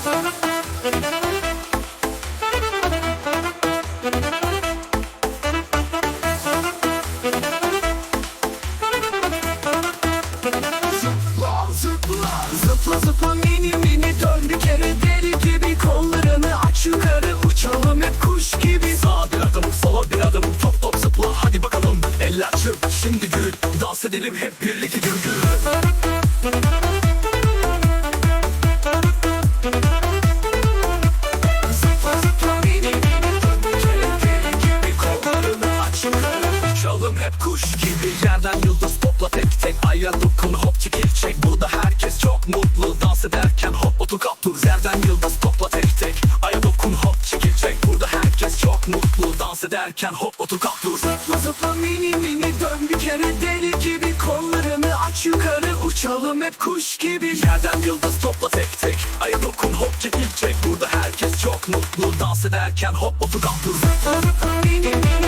Zıpla zıpla. Mini mini. Dön kere deli gibi. Kollarını aç yukarı uçalım. Hep kuş gibi. Sağa bir adım bir adım. Top top zıpla. Hadi bakalım. Eller çırp. Şimdi gül. Dans edelim hep birlikte. Gül gül hep kuş gibi Yerden yıldız topla tek tek Aya dokun. Hop çekil çek Burada herkes çok mutlu. Dans ederken hop otur kaptur. Yerden yıldız topla tek tek Aya dokun. Hop çekil çek Burada herkes çok mutlu. Dans ederken hop otur kaptur. Zıpla zıpla mini mini dön bir kere. Deli gibi Kollarını aç yukarı uçalım hep kuş gibi. Yerden yıldız topla tek tek Aya dokun. Hop çekil çek Burada herkes çok mutlu. Dans ederken hop otur kaptur. Mini mini